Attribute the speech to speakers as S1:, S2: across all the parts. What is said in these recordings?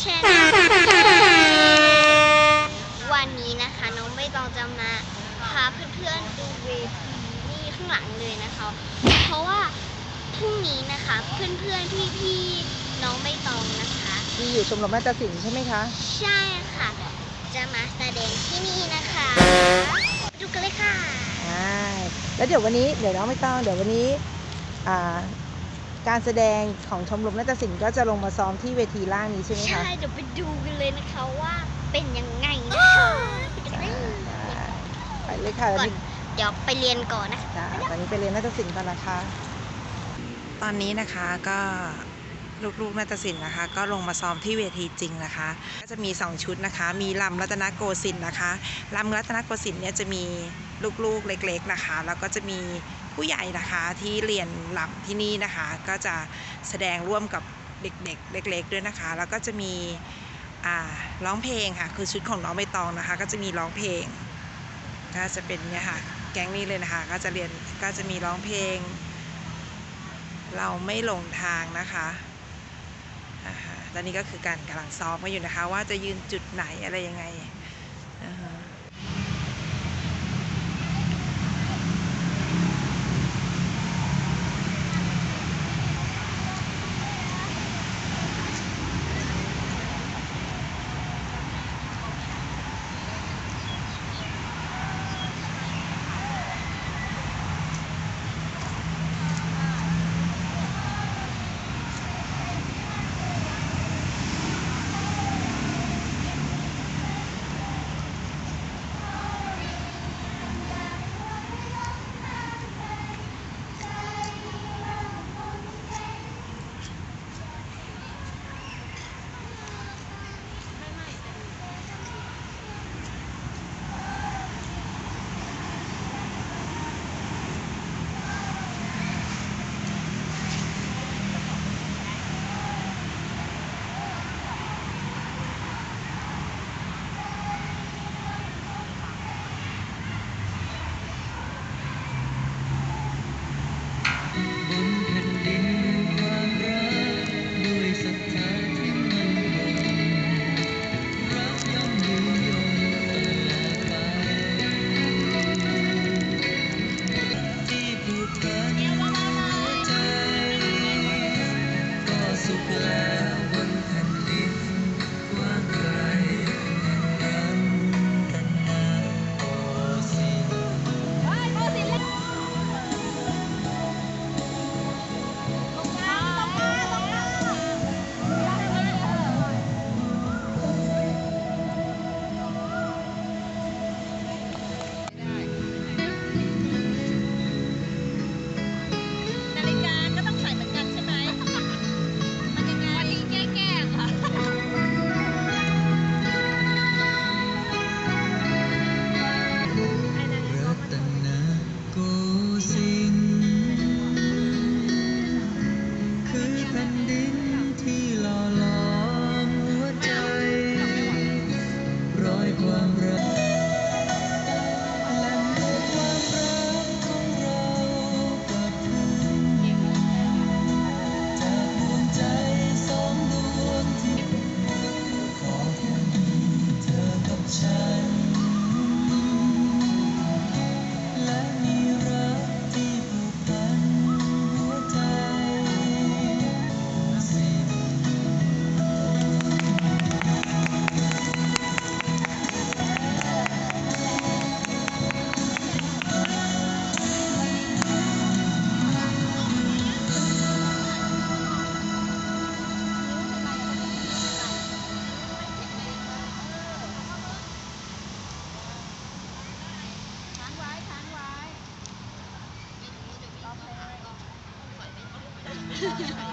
S1: แชร์นะวันนี้นะคะน้องใบตองจะมาพาเพื่อนๆดูเวทีนี่ข้างหลังเลยนะคะ เพราะว่าพรุ่งนี้นะคะเพื่อนๆพี่ๆน้องใบตองนะคะ
S2: ที่อยู่ชมรมนาฏศิลป์ใช่ไหมคะ
S1: ใช่ค่ะ จะมาแสดงที่นี่นะคะดูกันเลยค่ะ
S2: อ่า แล้วเดี๋ยววันนี้ เดี๋ยวน้องไม่ต้อง เดี๋ยววันนี้ อ่า การแสดงของชมรมนาฏศิลป์ก็จะลงมาซ้อมที่เวทีล่างนี้ใช่ไหมคะ
S1: ใช่ เดี๋ยวไปดูกันเลยนะคะว่าเป็นยังไงนะคะไปกันเลย
S2: ไปเลยค่ะ
S1: ก่อนเดี๋ยวไปเรียนก่อนนะคะ
S2: จ้าตอนนี้ไปเรียนนาฏศิลป์กันนะคะ ตอนนี้นะคะก็ลูกๆนาฏศิลป์นะคะ ก็ลงมาซ้อมที่เวทีจริงนะคะ ก็จะมี 2 ชุดนะคะ มีลำรัตนโกสินทร์นะคะลำรัตนโกสินทร์เนี่ยจะมีลูกๆเล็ก ๆนะคะ แล้วก็จะมี ผู้ใหญ่นะคะที่เรียนลำที่นี่นะคะ ก็จะแสดงร่วมกับเด็กๆเล็ก ๆ ด้วยนะคะ แล้วก็จะมีร้องเพลงค่ะ คือชุดของน้องใบตองนะคะ ก็จะมีร้องเพลงก็จะเป็นเนี่ยค่ะแก๊งนี้เลยนะคะ ก็จะเรียนก็จะมีร้องเพลง เราไม่หลงทางนะคะอ่าฮะตอนนี้ก็คือการกำลังซ้อมกันอยู่นะคะ ว่าจะยืนจุดไหนอะไรยังไง
S1: Ha ha ha.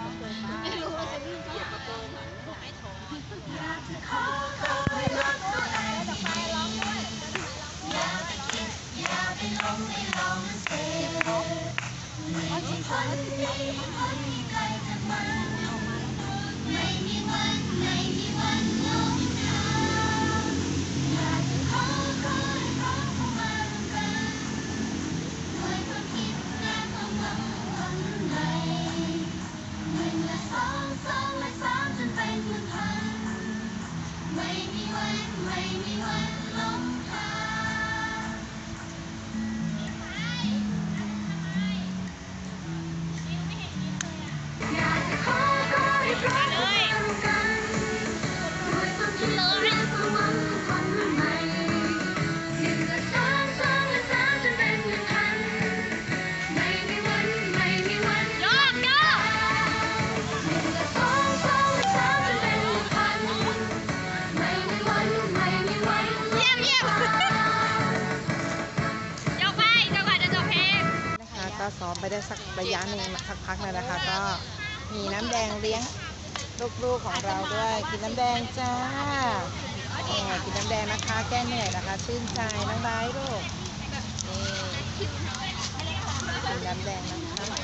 S1: 为你温柔。
S2: อมไปได้สักระยะหนึ่งสักพักเลยนะคะ ก็มีน้ำแดงเลี้ยงลูกๆของเราด้วย กินน้ำแดงจ้านี่กินน้ำแดงนะคะ แก้เหนื่อยนะคะ ชื่นใจน้องไบร์ทลูกนี่กินน้ำแดงนะคะ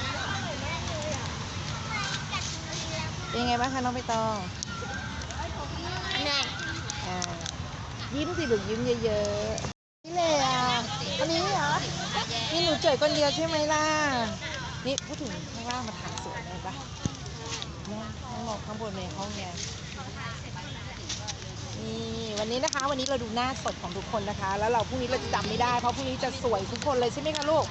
S2: เป็นไงบ้างคะน้องใบตอง
S1: แน่
S2: อ่ายิ้มสิลูกยิ้มเยอะๆนี่เลยอะ อันนี้เหรอ นี่หนู เจอคนเดียวใช่ไหมล่ะ นี่พูดถึงข้างล่างมาถ่ายสวยเลยปะแม่ข้างบนข้างบนในห้องเนี่ยนี่วันนี้นะคะ วันนี้เราดูหน้าสดของทุกคนนะคะ แล้วเราพรุ่งนี้เราจะจำไม่ได้ เพราะพรุ่งนี้จะสวยทุกคนเลยใช่ไหมคะลูก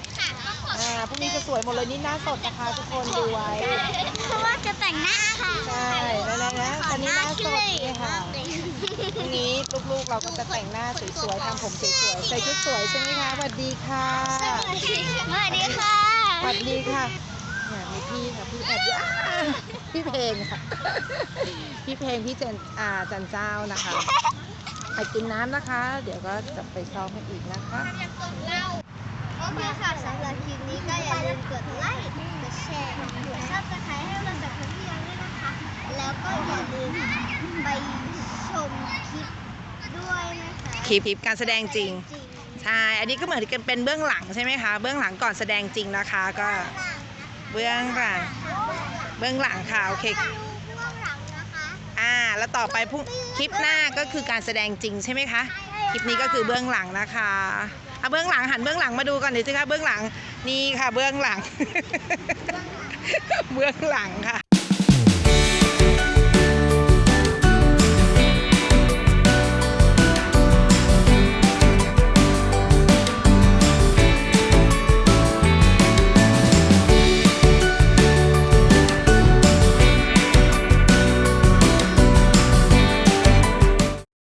S2: อ่าพรุ่งนี้จะสวยหมดเลยนี่หน้าสดนะคะ ทุกคนดูไว้
S1: เพราะว่าจะแต่งหน้าค่ะ
S2: ใช่แล้วนะนะตอนนี้หน้าสดนี่ค่ะ พรุ่งนี้ลูกๆเราก็จะแต่งหน้าสวยๆทำผมสวยๆใส่ชุดสวยใช่ไหมคะสวัสดีค่ะ
S1: สวัสดีค่ะ
S2: สวัสดีค่ะเนี่ยมีพี่ค่ะพี่แอบอยู่อ่าพี่เพลงค่ะพี่เพลงพี่เจนอ่าจันเจ้านะคะไปกินน้ำนะคะ เดี๋ยวก็จะไปซ้อมกันอีกนะคะ
S1: โอเคค่ะสำหรับคลิปนี้ก็อย่าลืมกดไลค์กดแชร์กดซับสไครต์ให้เราสักครั้งที่ยังด้วยนะคะ แล้วก็อย่าลืมไป ชมคลิปด้วยนะคะ
S2: คลิปการแสดงจริง
S1: จริง
S2: ใช่ อันนี้ก็เหมือนกันเป็นเบื้องหลังใช่ไหมคะ เบื้องหลังก่อนแสดงจริงนะคะ ก็ เบื้องหลัง เบื้องหลังค่ะโอเค
S1: ดูเบื้องหลังนะคะ
S2: อ่า แล้วต่อไปพรุ่งคลิปหน้าก็คือการแสดงจริงใช่ไหมคะ คลิปนี้ก็คือเบื้องหลังนะคะเอาเบื้องหลังหันเบื้องหลังมาดูก่อนหน่อยสิคะเบื้องหลัง นี่ค่ะเบื้องหลัง เบื้องหลังค่ะ